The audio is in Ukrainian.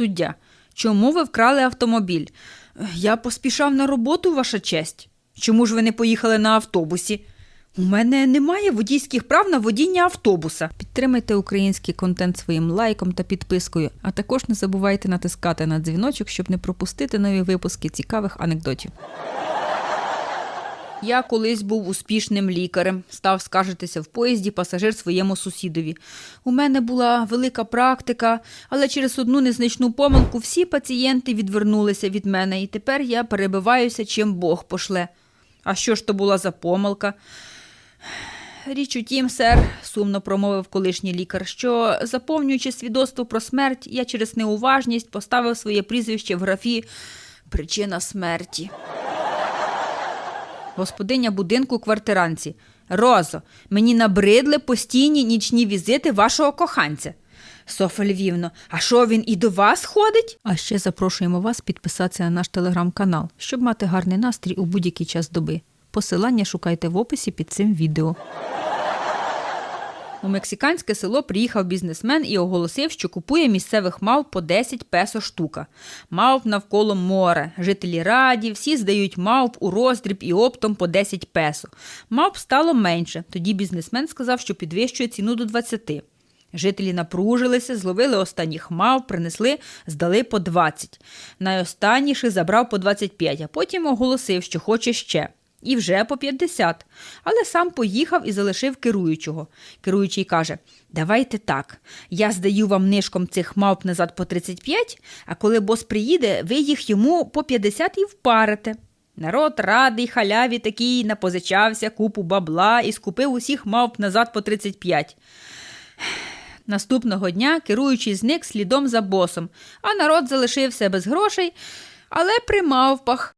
Суддя. Чому ви вкрали автомобіль? Я поспішав на роботу, ваша честь. Чому ж ви не поїхали на автобусі? У мене немає водійських прав на водіння автобуса. Підтримайте український контент своїм лайком та підпискою, а також не забувайте натискати на дзвіночок, щоб не пропустити нові випуски цікавих анекдотів. Я колись був успішним лікарем, став скаржитися в поїзді пасажир своєму сусідові. У мене була велика практика, але через одну незначну помилку всі пацієнти відвернулися від мене, і тепер я перебиваюся, чим Бог пошле. А що ж то була за помилка? Річ у тім, сер, сумно промовив колишній лікар, що, заповнюючи свідоцтво про смерть, я через неуважність поставив своє прізвище в графі Причина смерті. Господиня будинку квартиранці. Розо, мені набридли постійні нічні візити вашого коханця. Софа Львівно, а що він і до вас ходить? А ще запрошуємо вас підписатися на наш телеграм-канал, щоб мати гарний настрій у будь-який час доби. Посилання шукайте в описі під цим відео. У мексиканське село приїхав бізнесмен і оголосив, що купує місцевих мав по 10 песо штука. Мавп навколо море. Жителі раді, всі здають мавп у роздріб і оптом по 10 песо. Мавп стало менше. Тоді бізнесмен сказав, що підвищує ціну до 20. Жителі напружилися, зловили останніх мав, принесли, здали по 20. Найостанніший забрав по 25, а потім оголосив, що хоче ще. І вже по 50. Але сам поїхав і залишив керуючого. Керуючий каже: Давайте так. Я здаю вам нишком цих мавп назад по 35, а коли бос приїде, ви їх йому по 50 і впарите. Народ радий, халяві такий, напозичався купу бабла і скупив усіх мавп назад по 35. Наступного дня керуючий зник слідом за босом, а народ залишився без грошей, але при мавпах.